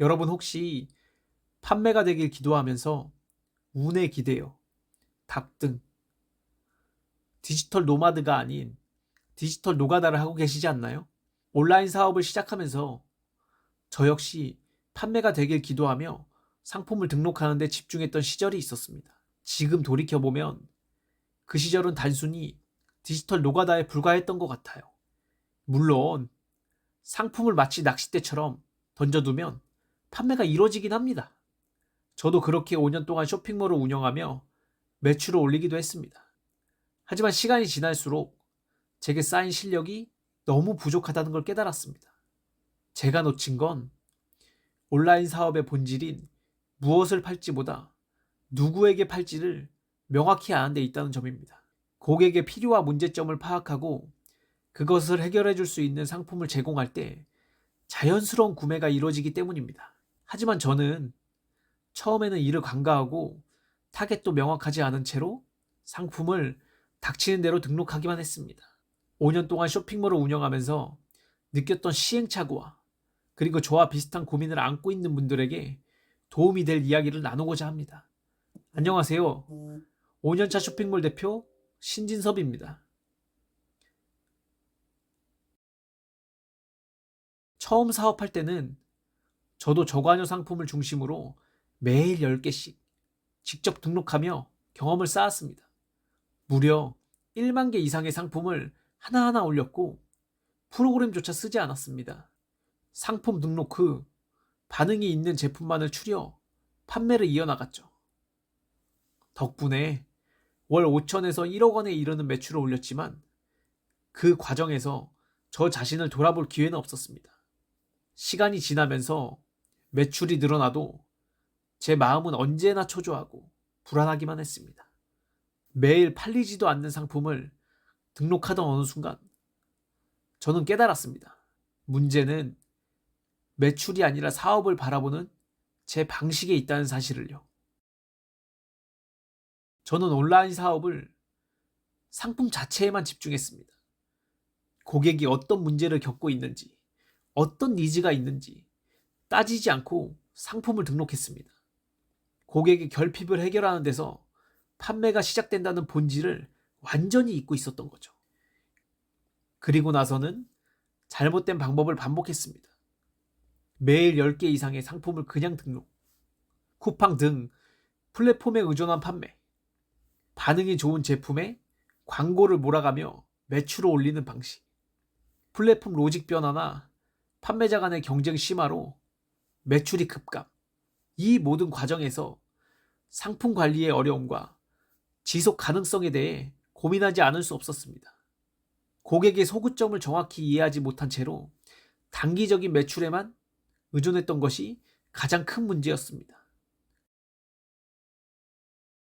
여러분 혹시 판매가 되길 기도하면서 운에 기대요. 답등. 디지털 노마드가 아닌 디지털 노가다를 하고 계시지 않나요? 온라인 사업을 시작하면서 저 역시 판매가 되길 기도하며 상품을 등록하는 데 집중했던 시절이 있었습니다. 지금 돌이켜보면 그 시절은 단순히 디지털 노가다에 불과했던 것 같아요. 물론 상품을 마치 낚싯대처럼 던져두면 판매가 이루어지긴 합니다. 저도 그렇게 5년 동안 쇼핑몰을 운영하며 매출을 올리기도 했습니다. 하지만 시간이 지날수록 제게 쌓인 실력이 너무 부족하다는 걸 깨달았습니다. 제가 놓친 건 온라인 사업의 본질인 무엇을 팔지보다 누구에게 팔지를 명확히 아는 데 있다는 점입니다. 고객의 필요와 문제점을 파악하고 그것을 해결해 줄 수 있는 상품을 제공할 때 자연스러운 구매가 이루어지기 때문입니다. 하지만 저는 처음에는 이를 간과하고 타겟도 명확하지 않은 채로 상품을 닥치는 대로 등록하기만 했습니다. 5년 동안 쇼핑몰을 운영하면서 느꼈던 시행착오와 그리고 저와 비슷한 고민을 안고 있는 분들에게 도움이 될 이야기를 나누고자 합니다. 안녕하세요. 5년차 쇼핑몰 대표 신진섭입니다. 처음 사업할 때는 저도 저관여 상품을 중심으로 매일 10개씩 직접 등록하며 경험을 쌓았습니다. 무려 1만 개 이상의 상품을 하나하나 올렸고 프로그램조차 쓰지 않았습니다. 상품 등록 후 반응이 있는 제품만을 추려 판매를 이어나갔죠. 덕분에 월 5천에서 1억 원에 이르는 매출을 올렸지만 그 과정에서 저 자신을 돌아볼 기회는 없었습니다. 시간이 지나면서 매출이 늘어나도 제 마음은 언제나 초조하고 불안하기만 했습니다. 매일 팔리지도 않는 상품을 등록하던 어느 순간 저는 깨달았습니다. 문제는 매출이 아니라 사업을 바라보는 제 방식에 있다는 사실을요. 저는 온라인 사업을 상품 자체에만 집중했습니다. 고객이 어떤 문제를 겪고 있는지, 어떤 니즈가 있는지 따지지 않고 상품을 등록했습니다. 고객의 결핍을 해결하는 데서 판매가 시작된다는 본질을 완전히 잊고 있었던 거죠. 그리고 나서는 잘못된 방법을 반복했습니다. 매일 10개 이상의 상품을 그냥 등록, 쿠팡 등 플랫폼에 의존한 판매, 반응이 좋은 제품에 광고를 몰아가며 매출을 올리는 방식, 플랫폼 로직 변화나 판매자 간의 경쟁 심화로 매출이 급감, 이 모든 과정에서 상품 관리의 어려움과 지속 가능성에 대해 고민하지 않을 수 없었습니다. 고객의 소구점을 정확히 이해하지 못한 채로 단기적인 매출에만 의존했던 것이 가장 큰 문제였습니다.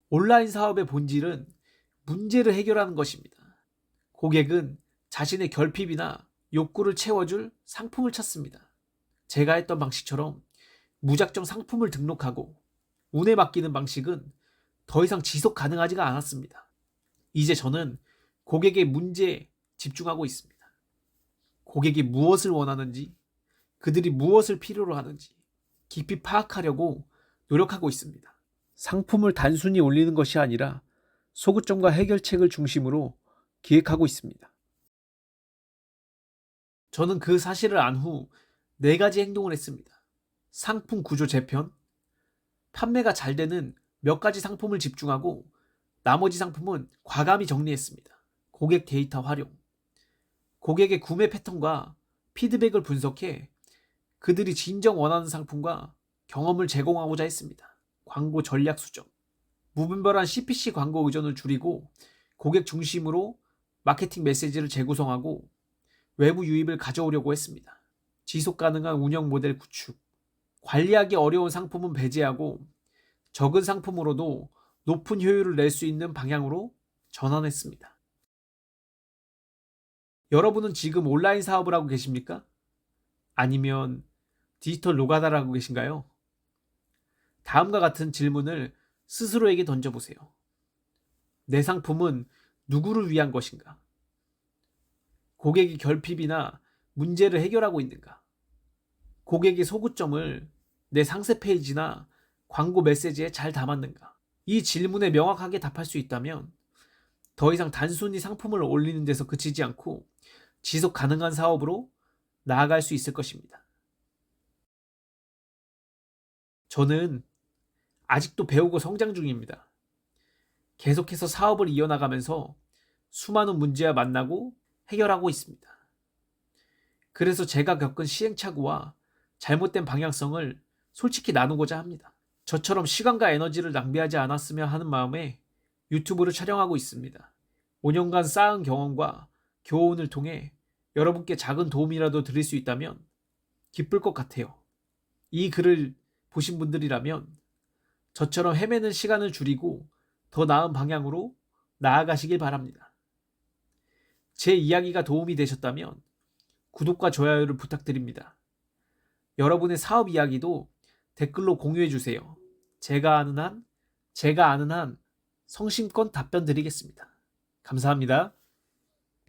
온라인 사업의 본질은 문제를 해결하는 것입니다. 고객은 자신의 결핍이나 욕구를 채워줄 상품을 찾습니다. 제가 했던 방식처럼 무작정 상품을 등록하고 운에 맡기는 방식은 더 이상 지속 가능하지가 않았습니다. 이제 저는 고객의 문제에 집중하고 있습니다. 고객이 무엇을 원하는지, 그들이 무엇을 필요로 하는지 깊이 파악하려고 노력하고 있습니다. 상품을 단순히 올리는 것이 아니라 소구점과 해결책을 중심으로 기획하고 있습니다. 저는 그 사실을 안 후 네 가지 행동을 했습니다. 상품 구조 재편, 판매가 잘 되는 몇 가지 상품을 집중하고 나머지 상품은 과감히 정리했습니다. 고객 데이터 활용, 고객의 구매 패턴과 피드백을 분석해 그들이 진정 원하는 상품과 경험을 제공하고자 했습니다. 광고 전략 수정, 무분별한 CPC 광고 의존을 줄이고 고객 중심으로 마케팅 메시지를 재구성하고 외부 유입을 가져오려고 했습니다. 지속 가능한 운영 모델 구축, 관리하기 어려운 상품은 배제하고 적은 상품으로도 높은 효율을 낼 수 있는 방향으로 전환했습니다. 여러분은 지금 온라인 사업을 하고 계십니까? 아니면 디지털 노가다를 하고 계신가요? 다음과 같은 질문을 스스로에게 던져보세요. 내 상품은 누구를 위한 것인가? 고객의 결핍이나 문제를 해결하고 있는가? 고객의 소구점을 내 상세 페이지나 광고 메시지에 잘 담았는가? 이 질문에 명확하게 답할 수 있다면 더 이상 단순히 상품을 올리는 데서 그치지 않고 지속 가능한 사업으로 나아갈 수 있을 것입니다. 저는 아직도 배우고 성장 중입니다. 계속해서 사업을 이어나가면서 수많은 문제와 만나고 해결하고 있습니다. 그래서 제가 겪은 시행착오와 잘못된 방향성을 솔직히 나누고자 합니다. 저처럼 시간과 에너지를 낭비하지 않았으면 하는 마음에 유튜브를 촬영하고 있습니다. 5년간 쌓은 경험과 교훈을 통해 여러분께 작은 도움이라도 드릴 수 있다면 기쁠 것 같아요. 이 글을 보신 분들이라면 저처럼 헤매는 시간을 줄이고 더 나은 방향으로 나아가시길 바랍니다. 제 이야기가 도움이 되셨다면 구독과 좋아요를 부탁드립니다. 여러분의 사업 이야기도 댓글로 공유해 주세요. 제가 아는 한, 제가 아는 한 성심껏 답변 드리겠습니다. 감사합니다.